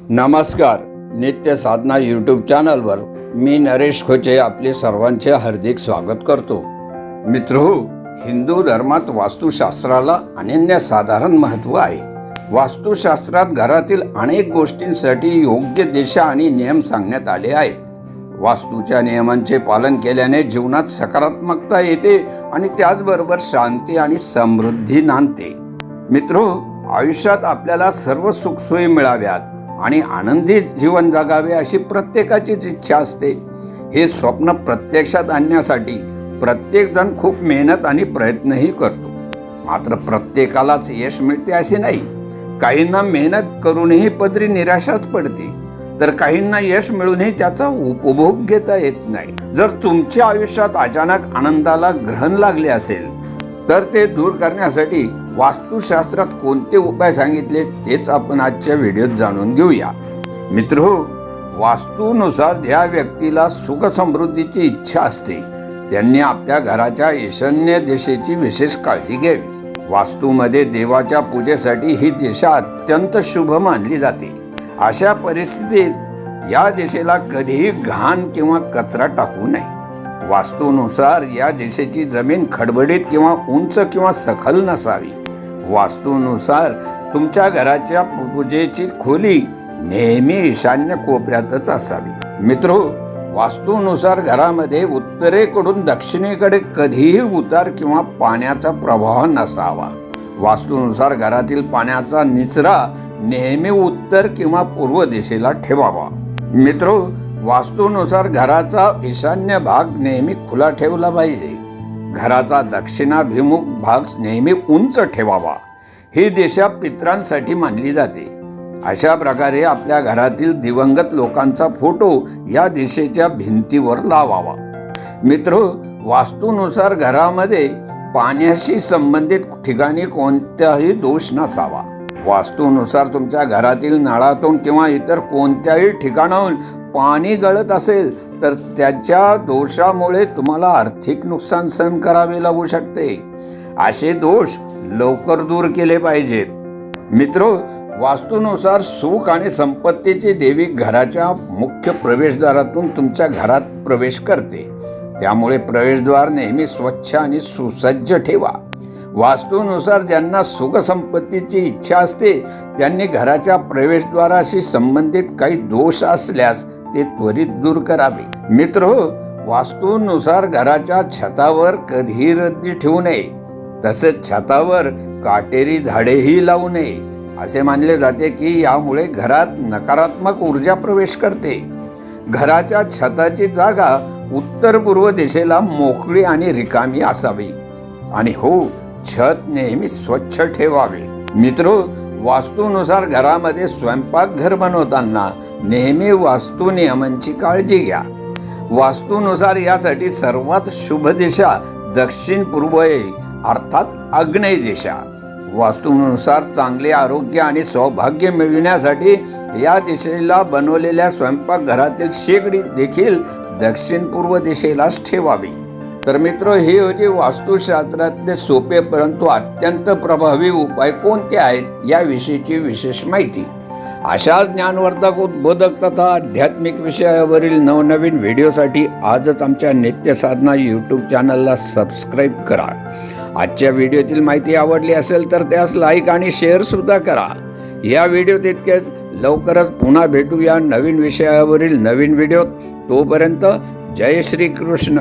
नमस्कार नित्य साधना यूट्यूब चॅनलवर मी नरेश खोचे आपले सर्वांचे हार्दिक स्वागत करतो. मित्र हिंदू धर्मात वास्तुशास्त्राला अनन्यसाधारण महत्त्व आहे. वास्तुशास्त्रात घरातील अनेक गोष्टींसाठी योग्य दिशा आणि नियम सांगण्यात आले आहेत. वास्तूच्या नियमांचे पालन केल्याने जीवनात सकारात्मकता येते आणि त्याचबरोबर शांती आणि समृद्धी नांदते. मित्र आयुष्यात आपल्याला सर्व सुखसोयी मिळाव्यात. आणि आनंदी जीवन जगावे अशी प्रत्येकाचीच इच्छा असते. हे स्वप्न प्रत्यक्षात आणण्यासाठी प्रत्येकजण खूप मेहनत आणि प्रयत्नही करतो. मात्र प्रत्येकालाच यश मिळते असे नाही. काहींना मेहनत करूनही पदरी निराशाच पडते. तर काहींना यश मिळूनही त्याचा उपभोग घेता येत नाही. जर तुमच्या आयुष्यात अचानक आनंदाला ग्रहण लागले असेल तर ते दूर करण्यासाठी वास्तुशास्त्रात कोणते उपाय सांगितले तेच आपण आजच्या व्हिडिओत जाणून घेऊया. मित्र हो, वास्तूनुसार ज्या व्यक्तीला सुख समृद्धीची इच्छा असते त्यांनी आपल्या घराच्या ईशान्य दिशेची विशेष काळजी घ्यावी. वास्तूमध्ये देवाच्या पूजेसाठी ही दिशा अत्यंत शुभ मानली जाते. अशा परिस्थितीत या दिशेला कधीही घाण किंवा कचरा टाकू नये. वास्तूनुसार या दिशेची जमीन खडबडीत किंवा उंच किंवा सखल नसावी. वास्तूनुसार तुमच्या घराच्या पूजेची खोली नेहमी ईशान्य कोपऱ्यातच असावी. मित्र वास्तूनुसार घरामध्ये उत्तरेकडून दक्षिणेकडे कधीही उतार किंवा पाण्याचा प्रवाह नसावा. वास्तूनुसार घरातील पाण्याचा निचरा नेहमी उत्तर किंवा पूर्व दिशेला ठेवावा. मित्र वास्तूनुसार घराचा ईशान्य भाग नेहमी खुला ठेवला पाहिजे. घराचा दक्षिणाभिमुख भाग नेहमी उंच ठेवावा. ही दिशा पित्रांसाठी मानली जाते. अशा प्रकारे आपल्या घरातील दिवंगत लोकांचा फोटो या दिशेच्या भिंतीवर लावावा. मित्र वास्तूनुसार घरामध्ये पाण्याशी संबंधित ठिकाणी कोणताही दोष नसावा. वास्तूनुसार तुमच्या घरातील नळातून किंवा इतर कोणत्याही ठिकाणाहून पाणी गळत असेल तर त्याच्या दोषामुळे तुम्हाला आर्थिक नुकसान सहन करावे लागू शकते. असे दोष लवकर दूर केले पाहिजेत. मित्र वास्तूनुसार सुख आणि संपत्तीची देवी घराच्या मुख्य प्रवेशद्वारातून तुमच्या घरात प्रवेश करते. त्यामुळे प्रवेशद्वार नेहमी स्वच्छ आणि सुसज्ज ठेवा. वास्तूनुसार ज्यांना सुखसंपत्तीची इच्छा असते त्यांनी घराच्या प्रवेशद्वाराशी संबंधित काही दोष असल्यास ते त्वरित दूर करावे. मित्र हो, वास्तूनुसार घराच्या छतावर कधीही रद्दी ठेवू नये. तसेच छतावर काटेरी झाडेही लावू नये. असे मानले जाते की यामुळे घरात नकारात्मक ऊर्जा प्रवेश करते. घराच्या छताची जागा उत्तर पूर्व दिशेला मोकळी आणि रिकामी असावी. आणि हो छत नेहमी स्वच्छ ठेवावे. मित्र वास्तूनुसार घरामध्ये स्वयंपाकघर बनवताना नेहमी वास्तू नियमांची काळजी घ्या. वास्तूनुसार यासाठी सर्वात शुभ दिशा दक्षिण पूर्वये आहे अर्थात आग्नेय दिशा. वास्तूनुसार चांगले आरोग्य आणि सौभाग्य मिळविण्यासाठी या दिशेला बनवलेल्या स्वयंपाकघरातील शेगडी देखील दक्षिण पूर्व दिशेलाच ठेवावी. तर मित्र हे होते वास्तुशास्त्रातले सोपे परंतु अत्यंत प्रभावी उपाय कोणते आहेत याविषयीची विशेष माहिती. अशाच ज्ञानवर्धक उद्बोधक तथा आध्यात्मिक विषयावरील नवनवीन व्हिडिओसाठी आजच आमच्या नित्य साधना यूट्यूब चॅनलला सबस्क्राईब करा. आजच्या व्हिडिओतील माहिती आवडली असेल तर त्यास लाईक आणि शेअरसुद्धा करा. या व्हिडिओ तितकेच. लवकरच पुन्हा भेटू या नवीन विषयावरील नवीन व्हिडिओत. तोपर्यंत जय श्री कृष्ण